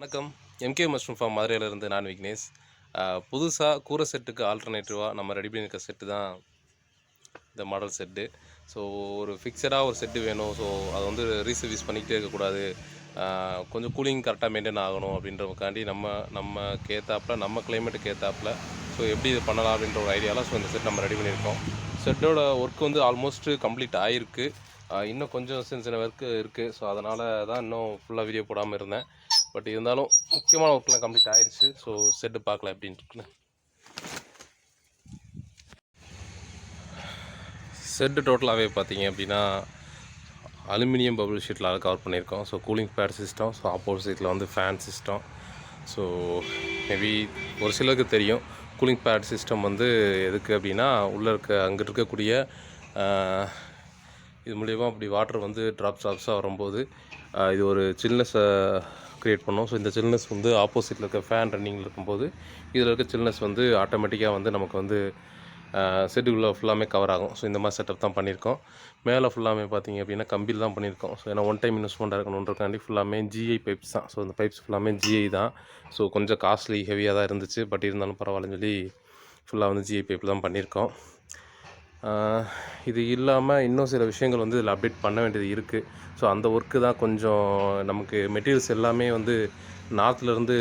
வணக்கம். MK mushroom form மதுரையிலேருந்து நான் விக்னேஷ். புதுசாக கூரை செட்டுக்கு ஆல்டர்னேட்டிவாக நம்ம ரெடி பண்ணியிருக்க செட்டு தான் இந்த மாடல் செட்டு ஸோ ஒரு ஃபிக்ஸடாக ஒரு செட்டு வேணும். ஸோ அதை வந்து ரீசர்வீஸ் பண்ணிக்கிட்டே இருக்கக்கூடாது. கொஞ்சம் கூலிங் கரெக்டாக மெயின்டைன் ஆகணும் அப்படின்றதுக்காண்டி நம்ம நம்ம கேத்தாப்பில் நம்ம கிளைமேட்டுக்கு ஏற்றாப்புல ஸோ எப்படி இது பண்ணலாம் அப்படின்ற ஒரு ஐடியாவில் ஸோ இந்த செட் நம்ம ரெடி பண்ணியிருக்கோம். செட்டோட ஒர்க் வந்து ஆல்மோஸ்ட் கம்ப்ளீட் ஆகிருக்கு இன்னும் கொஞ்சம் சின்ன சின்ன ஒர்க்கு இருக்குது ஸோ அதனால தான் இன்னும் ஃபுல்லாக வீடியோ போடாமல் இருந்தேன். பட் இருந்தாலும் முக்கியமான ஒர்க்லாம் கம்ப்ளீட் ஆயிடுச்சு ஸோ செட்டு பார்க்கலாம் அப்படின்ட்டு செட்டு டோட்டலாகவே பார்த்தீங்க அப்படின்னா அலுமினியம் பபுள் ஷீட்டில் கவர் பண்ணியிருக்கோம். So cooling pad system so ஆப்போசிட்டில் வந்து ஃபேன் சிஸ்டம் ஸோ மேபி ஒரு சிலருக்கு தெரியும். கூலிங் பேட் சிஸ்டம் வந்து எதுக்கு அப்படின்னா உள்ளே இருக்க அங்கே இருக்கக்கூடிய இது மூலயமா அப்படி வாட்டர் வந்து ட்ராப்ஸ் ட்ராப்ஸாக வரும்போது இது ஒரு சில்னஸை க்ரியேட் பண்ணோம். ஸோ இந்த சில்னஸ் வந்து ஆப்போசிட்டில் இருக்க ஃபேன் ரன்னிங்கில் இருக்கும்போது இதில் இருக்க சில்னஸ் வந்து ஆட்டோமேட்டிக்காக வந்து நமக்கு வந்து செட்டுக்குள்ளே ஃபுல்லாமே கவர் ஆகும். ஸோ இந்த மாதிரி செட்டப் தான் பண்ணியிருக்கோம். மேலே ஃபுல்லாமே பார்த்தீங்க அப்படின்னா கம்பியில் தான் பண்ணியிருக்கோம். ஸோ ஏன்னா ஒன் டைம் இன்வெஸ்ட்மெண்ட் இருக்கணுன்றக்காண்டி ஃபுல்லாமே ஜிஐ பைப்ஸ் தான். ஸோ இந்த பைப்ஸ் ஃபுல்லாமே ஜிஐ தான். ஸோ கொஞ்சம் காஸ்ட்லி ஹெவியாக தான் இருந்துச்சு. பட் இருந்தாலும் பரவாயில்லன்னு சொல்லி ஃபுல்லாக வந்து ஜிஐ பைப்பில் தான் பண்ணியிருக்கோம். இது இல்லாமல் இன்னும் சில விஷயங்கள் வந்து இதில் அப்டேட் பண்ண வேண்டியது இருக்குது ஸோ அந்த ஒர்க்கு தான் கொஞ்சம் நமக்கு மெட்டீரியல்ஸ் எல்லாமே வந்து நார்த்லேருந்து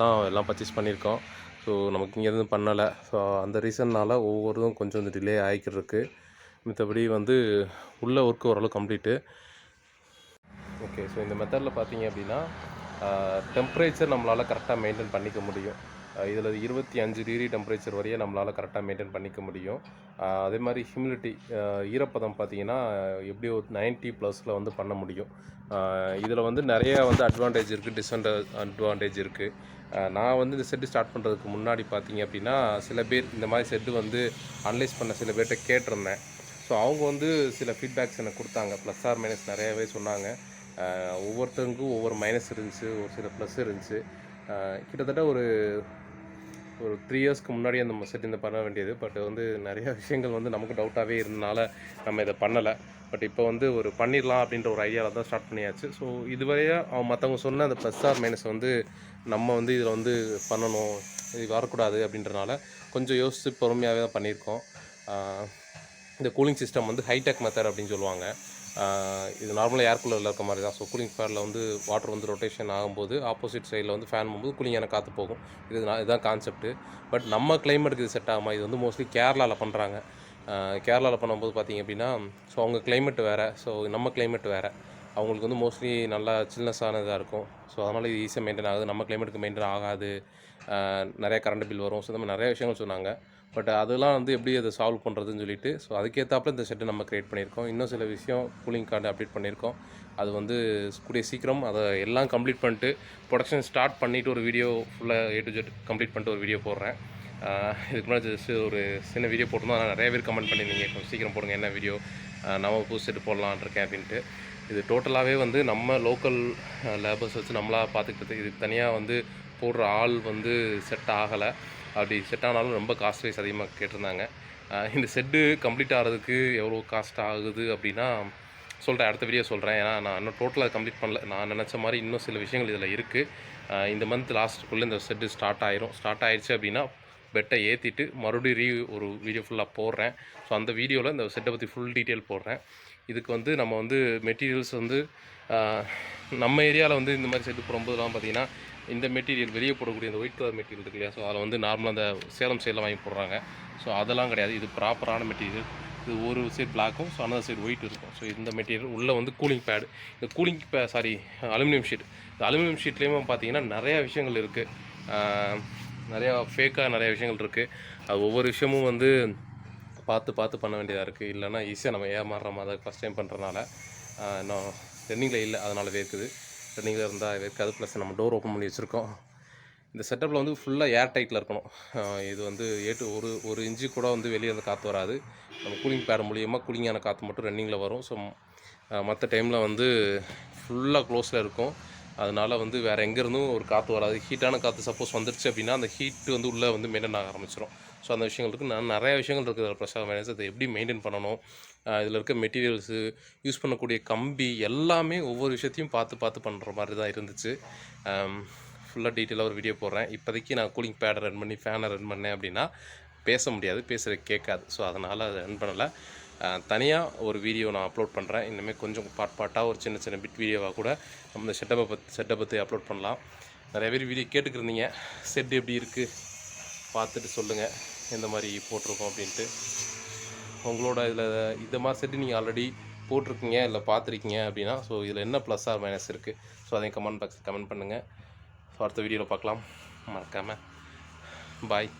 தான் எல்லாம் பர்ச்சேஸ் பண்ணியிருக்கோம். ஸோ நமக்கு இங்கேருந்து பண்ணலை. ஸோ அந்த ரீசன்னால் ஒவ்வொருதும் கொஞ்சம் வந்து டிலே ஆகிக்கிட்டுருக்கு மற்றபடி வந்து உள்ள ஒர்க்கு ஓரளவு கம்ப்ளீட்டு ஓகே ஸோ இந்த மெத்தடில் பார்த்தீங்க அப்படின்னா டெம்ப்ரேச்சர் நம்மளால் கரெக்டாக மெயின்டைன் பண்ணிக்க முடியும். இதில் இருபத்தி அஞ்சு டிகிரி டெம்பரேச்சர் வரையே நம்மளால் கரெக்டாக மெயின்டைன் பண்ணிக்க முடியும். அதே மாதிரி ஹியூமிடிட்டி ஈரப்பதம் பார்த்தீங்கன்னா எப்படி ஒரு நைன்ட்டி ப்ளஸில் வந்து பண்ண முடியும். இதில் வந்து நிறையா வந்து அட்வான்டேஜ் இருக்குது டிஸ்அண்ட் அட்வான்டேஜ் இருக்குது நான் வந்து இந்த செட்டு ஸ்டார்ட் பண்ணுறதுக்கு முன்னாடி பார்த்தீங்க அப்படின்னா சில பேர் இந்த மாதிரி செட்டு வந்து அனலைஸ் பண்ண சில பேர்கிட்ட கேட்டிருந்தேன். ஸோ அவங்க வந்து சில ஃபீட்பேக்ஸ் எனக்கு கொடுத்தாங்க. ப்ளஸ் ஆர் மைனஸ் நிறையாவே சொன்னாங்க. ஒவ்வொருத்தருக்கும் ஒவ்வொரு மைனஸ் இருந்துச்சு ஒரு சில ப்ளஸ் இருந்துச்சு. கிட்டத்தட்ட ஒரு ஒரு த்ரீ இயர்ஸ்க்கு முன்னாடி அந்த செட் பண்ண வேண்டியது. பட் வந்து நிறைய விஷயங்கள் வந்து நமக்கு டவுட்டாகவே இருந்தனால நம்ம இதை பண்ணலை. பட் இப்போ வந்து ஒரு பண்ணிடலாம் அப்படின்ற ஒரு ஐடியாவில் தான் ஸ்டார்ட் பண்ணியாச்சு. ஸோ இதுவரையே அவன் மற்றவங்க சொன்ன அந்த ப்ளஸ் ஆர் மைனஸ் வந்து நம்ம வந்து இதில் வந்து பண்ணணும் இது வரக்கூடாது அப்படின்றனால கொஞ்சம் யோசித்து பொறுமையாகவே தான் பண்ணியிருக்கோம். இந்த கூலிங் சிஸ்டம் வந்து ஹைடெக் மெத்தட் அப்படின்னு சொல்லுவாங்க. இது நார்மலாக ஏர் கூலரில் இருக்க மாதிரி தான் ஸோ கூலிங் ஃபேனில் வந்து வாட்டர் வந்து ரொட்டேஷன் ஆகும்போது ஆப்போசிட் சைடில் வந்து ஃபேன் போகும்போது கூலிங்கான காற்று போகும். இது நான் இதுதான் கான்செப்ட் பட் நம்ம கிளைமேட்டுக்கு இது செட் ஆகாமல் இது வந்து மோஸ்ட்லி கேரளாவில் பண்ணுறாங்க கேரளாவில் பண்ணும்போது பார்த்தீங்க அப்படின்னா ஸோ அவங்க கிளைமேட் வேறு. ஸோ நம்ம கிளைமேட் வேறு. அவங்களுக்கு வந்து மோஸ்ட்லி நல்லா சில்னஸானதாக இருக்கும். ஸோ அதனால் இது ஈஸியாக மெயின்டைன் ஆகுது. நம்ம கிளைமேட்டுக்கு மெயின்டைன் ஆகாது. நிறைய கரண்ட் பில் வரும். ஸோ இந்த மாதிரி நிறைய விஷயங்கள் சொன்னாங்க. பட் uh, அதெல்லாம் வந்து எப்படி அதை சால்வ் பண்ணுறதுன்னு சொல்லிட்டு ஸோ அதுக்கேற்றாப்புல இந்த செட்டை நம்ம க்ரியேட் பண்ணியிருக்கோம். இன்னும் சில விஷயம் கூலிங் கார்டு அப்டேட் பண்ணியிருக்கோம். அது வந்து கூடிய சீக்கிரம் அதை எல்லாம் கம்ப்ளீட் பண்ணிட்டு ப்ரொடக்ஷன் ஸ்டார்ட் பண்ணிவிட்டு ஒரு வீடியோ ஃபுல்லாக ஏ டு ஜெட் கம்ப்ளீட் பண்ணிட்டு ஒரு வீடியோ போடுறேன். இதுக்கு முன்னாடி ஜஸ்ட் ஒரு சின்ன வீடியோ போட்டிருந்தோம். ஆனால் நிறைய பேர் கமெண்ட் பண்ணியிருந்தீங்க. கொஞ்சம் சீக்கிரம் போடுங்க என்ன வீடியோ நம்ம புது செட்டு போடலான் இருக்கேன் அப்படின்ட்டு. இது டோட்டலாகவே வந்து நம்ம லோக்கல் லேபர்ஸ் வச்சு நம்மளாக பார்த்துக்கிட்டது. இதுக்கு தனியாக வந்து போடுற ஆள் வந்து செட் ஆகலை. அப்படி செட் ஆனாலும் ரொம்ப காஸ்ட் வைஸ் அதிகமாக கேட்டிருந்தாங்க. இந்த செட்டு கம்ப்ளீட் ஆகிறதுக்கு எவ்வளோ காஸ்ட் ஆகுது அப்படின்னா சொல்கிறேன் அடுத்த வீடியோ சொல்கிறேன் ஏன்னா நான் இன்னும் டோட்டலாக கம்ப்ளீட் பண்ணல. நான் நினச்ச மாதிரி இன்னும் சில விஷயங்கள் இதில் இருக்குது இந்த மந்த் லாஸ்ட்டுக்குள்ளே இந்த செட்டு ஸ்டார்ட் ஆயிரும். ஸ்டார்ட் ஆயிடுச்சு அப்படின்னா பெட்டை ஏற்றிட்டு மறுபடியும் ரீ ஒரு வீடியோ ஃபுல்லாக போடுறேன். ஸோ அந்த வீடியோவில் இந்த செட்டை பற்றி ஃபுல் டீட்டெயில் போடுறேன். இதுக்கு வந்து நம்ம வந்து மெட்டீரியல்ஸ் வந்து நம்ம ஏரியாவில் வந்து இந்த மாதிரி செட்டு போடும்போதெல்லாம் பார்த்தீங்கன்னா இந்த மெட்டீரியல் வெளியே போடக்கூடிய இந்த ஒயிட் கலர் மெட்டீரியல் இருக்கு இல்லையா? ஸோ அதில் வந்து நார்மலாக அந்த சேலம் சைடில் வாங்கி போடுறாங்க. ஸோ அதெல்லாம் கிடையாது. இது ப்ராப்பரான மெட்டீரியல் இது ஒரு சைடு பிளாக்கும் ஸோ அனதர் சைடு ஒயிட் இருக்கும். ஸோ இந்த மெட்டீரியல் உள்ளே வந்து கூலிங் பேடு இந்த கூலிங் பே சாரி அலுமினியம் ஷீட் இந்த அலுமினியம் ஷீட்லேயுமே பார்த்தீங்கன்னா நிறையா விஷயங்கள் இருக்குது நிறையா ஃபேக்காக நிறைய விஷயங்கள் இருக்குது அது ஒவ்வொரு விஷயமும் வந்து பார்த்து பார்த்து பண்ண வேண்டியதாக இருக்குது இல்லைனா ஈஸியாக நம்ம ஏமாறுற மாதிரி ஃபஸ்ட் டைம் பண்ணுறனால இன்னும் ரன்னிங்கில் இல்லை. அதனால் இருக்குது. ரன்னிங்கில் இருந்தால் இருக்காது ப்ளஸ் நம்ம டோர் ஓப்பன் பண்ணி வச்சுருக்கோம். இந்த செட்டப்பில் வந்து ஃபுல்லாக ஏர் டைட்டில் இருக்கணும். இது வந்து ஏட்டு ஒரு ஒரு இன்ச்சு கூட வந்து வெளியே வந்து காற்று வராது. நம்ம கூலிங் பேட் மூலியமாக கூலிங்கான காற்று மட்டும் ரன்னிங்கில் வரும். ஸோ மற்ற டைமில் வந்து ஃபுல்லாக க்ளோஸில் இருக்கும். அதனால் வந்து வேறு எங்கேருந்தும் ஒரு காற்று வராது. ஹீட்டான காற்று சப்போஸ் வந்துருச்சு அப்படின்னா அந்த ஹீட் வந்து உள்ளே வந்து மெயின்டைன் ஆக ஆரம்பிச்சிடும் ஸோ அந்த விஷயங்கள் இருக்குது நான் நிறைய விஷயங்கள் இருக்குது அதில் பிரசாத் மைனஸ் அதை எப்படி மெயின்டைன் பண்ணணும்? இதில் இருக்க மெட்டீரியல்ஸு யூஸ் பண்ணக்கூடிய கம்பி எல்லாமே ஒவ்வொரு விஷயத்தையும் பார்த்து பார்த்து பண்ணுற மாதிரி தான் இருந்துச்சு. ஃபுல்லாக டீட்டெயிலாக ஒரு வீடியோ போடுறேன். இப்போதைக்கு நான் கூலிங் பேடை ரன் பண்ணி ஃபேனை ரன் பண்ணேன் அப்படின்னா பேச முடியாது பேசுகிற கேட்காது. ஸோ அதனால் அதை ரன் பண்ணலை. தனியாக ஒரு வீடியோ நான் அப்லோட் பண்ணுறேன் இனிமேல் கொஞ்சம் பார்ட் பார்ட்டாக ஒரு சின்ன சின்ன பிட் வீடியோவாக கூட நம்ம இந்த செட்டப்பை பற்றி செட்டை பற்றி அப்லோட் பண்ணலாம். நிறைய பேர் வீடியோ கேட்டுக்கிருந்தீங்க செட் எப்படி இருக்குது பார்த்துட்டு சொல்லுங்கள் எந்த மாதிரி போட்டிருக்கோம் அப்படின்ட்டு. உங்களோட இதில் இந்த மாதிரி செட்டு நீங்கள் ஆல்ரெடி போட்டிருக்கீங்க இல்லை பார்த்துருக்கீங்க அப்படின்னா ஸோ இதில் என்ன ப்ளஸ் ஆர் மைனஸ் இருக்குது ஸோ அதையும் கமெண்ட் பாக்ஸில் கமெண்ட் பண்ணுங்கள் ஸோ அடுத்த வீடியோவில் பார்க்கலாம். மறக்காமல் பாய்